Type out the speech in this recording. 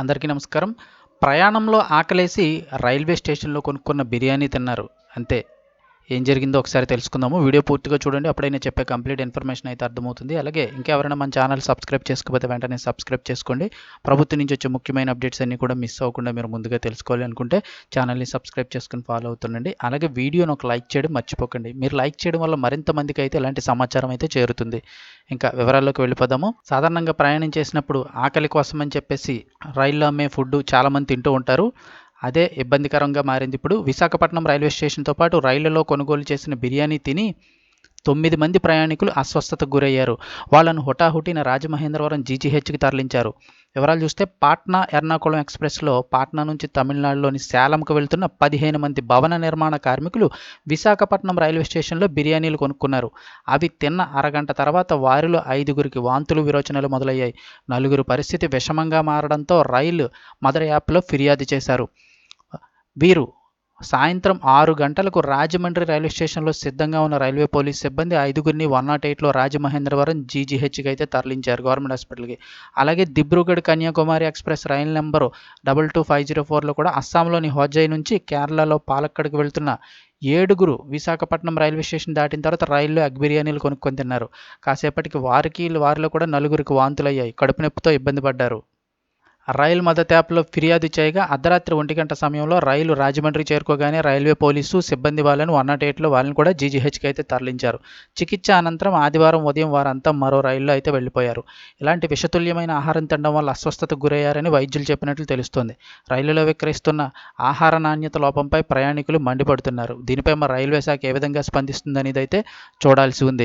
అందరికీ నమస్కారం. ప్రయాణంలో ఆకలేసి రైల్వే స్టేషన్లో కొనుక్కున్న బిర్యానీ తిన్నారు. అంతే. ఏం జరిగిందో ఒకసారి తెలుసుకుందాము. వీడియో పూర్తిగా చూడండి. అప్పుడే నేను చెప్పే కంప్లీట్ ఇన్ఫర్మేషన్ అయితే అర్థమవుతుంది. అలాగే ఇంకెవరైనా మన ఛానల్ సబ్స్క్రైబ్ చేసుకోకపోతే వెంటనే సబ్స్క్రైబ్ చేసుకోండి. ప్రభుత్వం నుంచి వచ్చే ముఖ్యమైన అప్డేట్స్ అన్నీ కూడా మిస్ అవ్వకుండా మీరు ముందుగా తెలుసుకోవాలి అనుకుంటే ఛానల్ని సబ్స్క్రైబ్ చేసుకుని ఫాలో అవుతుండండి. అలాగే వీడియోను ఒక లైక్ చేయడం మర్చిపోకండి. మీరు లైక్ చేయడం వల్ల మరింత మందికి అయితే ఇలాంటి సమాచారం అయితే చేరుతుంది. ఇంకా వివరాల్లోకి వెళ్ళిపోదాము. సాధారణంగా ప్రయాణం చేసినప్పుడు ఆకలి కోసం అని చెప్పేసి రైల్లో అమ్మే ఫుడ్ చాలామంది తింటూ ఉంటారు. అదే ఇబ్బందికరంగా మారింది. ఇప్పుడు విశాఖపట్నం రైల్వే స్టేషన్తో పాటు రైళ్ళలో కొనుగోలు చేసిన బిర్యానీ తిని తొమ్మిది మంది ప్రయాణికులు అస్వస్థతకు గురయ్యారు. వాళ్ళను హుటాహుటిన రాజమహేంద్రవరం జీజీహెచ్కి తరలించారు. వివరాలు చూస్తే పాట్నా ఎర్నాకుళం ఎక్స్ప్రెస్లో పాట్నా నుంచి తమిళనాడులోని శాలంకు వెళ్తున్న పదిహేను మంది భవన నిర్మాణ కార్మికులు విశాఖపట్నం రైల్వే స్టేషన్లో బిర్యానీలు కొనుక్కున్నారు. అవి తిన్న అరగంట తర్వాత వారిలో ఐదుగురికి వాంతులు విరోచనలు మొదలయ్యాయి. నలుగురు పరిస్థితి విషమంగా మారడంతో రైలు మదర్ యాప్లో ఫిర్యాదు చేశారు. వీరు సాయంత్రం ఆరు గంటలకు రాజమండ్రి రైల్వే స్టేషన్లో సిద్ధంగా ఉన్న రైల్వే పోలీస్ సిబ్బంది ఐదుగురిని వన్ నాట్ ఎయిట్లో రాజమహేంద్రవరం జీజీహెచ్కి అయితే తరలించారు గవర్నమెంట్ హాస్పిటల్కి. అలాగే దిబ్రూగఢ్ కన్యాకుమారి ఎక్స్ప్రెస్ రైలు number double two five zero ఫోర్లో కూడా అస్సాంలోని హోజాయ్ నుంచి కేరళలో పాలక్కడికి వెళ్తున్న ఏడుగురు విశాఖపట్నం రైల్వే స్టేషన్ దాటిన తర్వాత రైల్లో ఎగ్ బిర్యానీలు కొనుక్కొని తిన్నారు. కాసేపటికి వారికి వారిలో కూడా నలుగురికి వాంతులయ్యాయి. కడుపు నొప్పితో ఇబ్బంది పడ్డారు. రైలు మద్దతు యాప్లో ఫిర్యాదు చేయగా అర్ధరాత్రి ఒంటి గంట సమయంలో రైలు రాజమండ్రి చేరుకోగానే రైల్వే పోలీసు సిబ్బంది వాళ్ళను వన్ నాట్ ఎయిట్లో వాళ్ళని కూడా జీజీహెచ్కి అయితే తరలించారు. చికిత్స అనంతరం ఆదివారం ఉదయం వారంతా మరో రైల్లో అయితే వెళ్ళిపోయారు. ఇలాంటి విషతుల్యమైన ఆహారం తినడం వల్ల అస్వస్థతకు గురయ్యారని వైద్యులు చెప్పినట్లు తెలుస్తోంది. రైలులో విక్రయిస్తున్న ఆహార నాణ్యత లోపంపై ప్రయాణికులు మండిపడుతున్నారు. దీనిపై మరి రైల్వే శాఖ ఏ విధంగా స్పందిస్తుందనేది అయితే చూడాల్సి ఉంది.